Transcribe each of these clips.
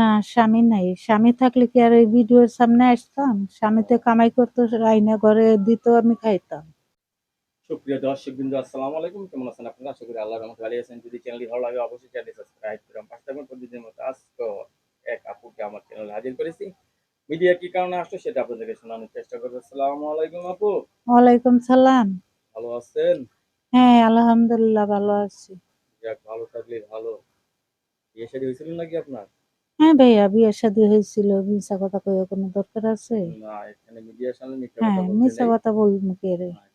না স্বামী নাই। স্বামী থাকলে কি আর এই ভিডিওর সামনে আসতাম? স্বামীতে কামাই করতো আইনা ঘরে দিত আমি খাইতাম। সুপ্রিয় দর্শক বিন্দু আসসালামু আলাইকুম। কেমন আছেন আপনারা? আশা করি আল্লাহর রহমতে ভালো আছেন। যদি চ্যানেলটি ভালো লাগে অবশ্যই চ্যানেলটি সাবস্ক্রাইব করুন পাঁচ থাকবেন প্রতিদিনের মতো আজকে এক আপুকে আমার চ্যানেলে হাজির করেছি। মিডিয়া কি কারণে আসলো সেটা আপনাদেরকে শোনানোর চেষ্টা করব। আসসালামু আলাইকুম আপু। ওয়ালাইকুম সালাম। ভালো আছেন? হ্যাঁ আলহামদুলিল্লাহ ভালো আছি। যাক ভালো থাকলে ভালো। বিয়ে শাদী হয়েছিল নাকি আপনার? হ্যাঁ ভাইয়া বিয়ে শাদী হয়েছিল। মিশা কথা কোনো দরকার আছে? না এখানে মিডিয়ার সামনে মিথ্যা হ্যাঁ কথা বলতে মিশা নেই। কথা বলব কে রে আচ্ছা।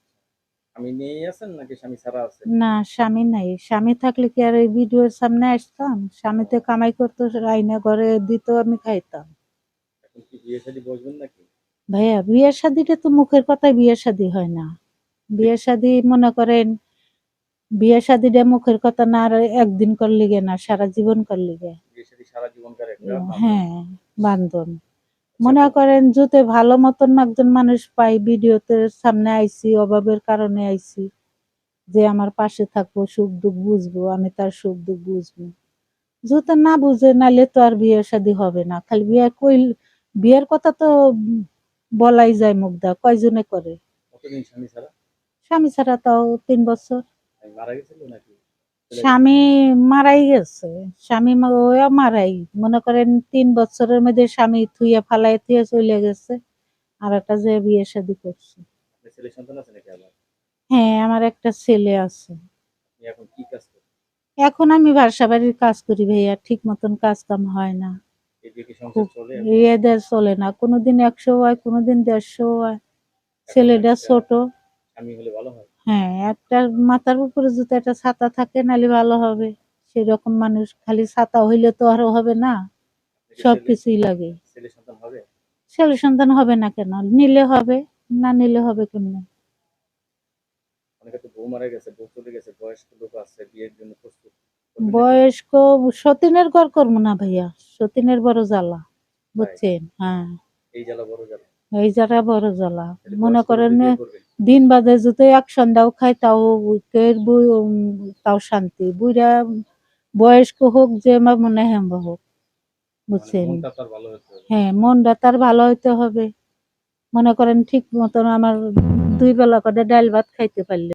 আমি নিয়েই আছেন নাকি স্বামী ছাড়া আছে? না স্বামী নাই। স্বামী থাকলে কি আর এই ভিডিওর সামনে আসতাম? স্বামীতে কামাই করতো আইনা ঘরে দিত আমি খাইতাম। এখন কি বিয়ে শাদী বসবেন নাকি? ভাইয়া বিয়ে শাদিটা তো মুখের কথায় বিয়ে শাদী হয় না। বিয়ে শাদী মনে করেন বিয়ে শাদিটা মুখের কথা না আর একদিন করলে গে না সারা জীবন করলে গে। হ্যাঁ বান্ধন মনে করেন জুতে ভালো মতন একজন মানুষ পাই ভিডিওতে সামনে আইছি অভাবের কারণে আইছি যে আমার পাশে থাকব সুখ দুঃখ বুঝব আমি তার সুখ দুঃখ বুঝব। জুতে না বুঝে নালে তো আর বিয়ে শাদী হবে না। খালি বিয়ে কইল বিয়ের কথা তো বলাই যায় মুগ্ধা কয়জনে করে? কতদিন স্বামী ছাড়া? স্বামী ছাড়া তাও তিন বছর। মারা গেছিল নাকি? স্বামী মারাই গেছে। স্বামী মারাই। মনে করেন তিন বছরের মধ্যে স্বামী থুইয়া ফালাই থুয়ে চলে গেছে। আর একটা যে বিয়ে শাদি করছে। হ্যাঁ আমার একটা ছেলে আছে। এখন আমি বাসা বাড়ির কাজ করি ভাইয়া। ঠিক মতন কাজ কাম হয় না। সংসার খুব চলে এদের চলে না। কোনোদিন একশো হয় কোনোদিন দেড়শো হয়। ছেলেটা ছোট। স্বামী হলে ভালো হয়। হ্যাঁ একটা মাথার উপরে যদি একটা ছাতা থাকে নালে ভালো হবে। সেরকম মানুষ খালি ছাতা হইলে তো আরও হবে না। সব কিছুই লাগে। ছেলে সন্তান হবে? না কেন? নিলে হবে না নিলে হবে কেমনে? বয়স্ক সতীনের ঘর করব না ভাইয়া সতীনের বড় জ্বালা বুঝছেন? হ্যাঁ। এই জ্বালা বড় জ্বালা যারা বড় জ্বালা মনে করেন। দিন বাদে যদি এক সন্ধ্যাও খাই তাও তাও শান্তি। বুড়া বয়স্ক হোক যে আমার মনে হেম্বা হোক মানে বুঝছেন হবে। হ্যাঁ মনটা তার ভালো হইতে হবে। মনে করেন ঠিক মতন আমার দুই বেলা করে ডাল ভাত খাইতে পারলে।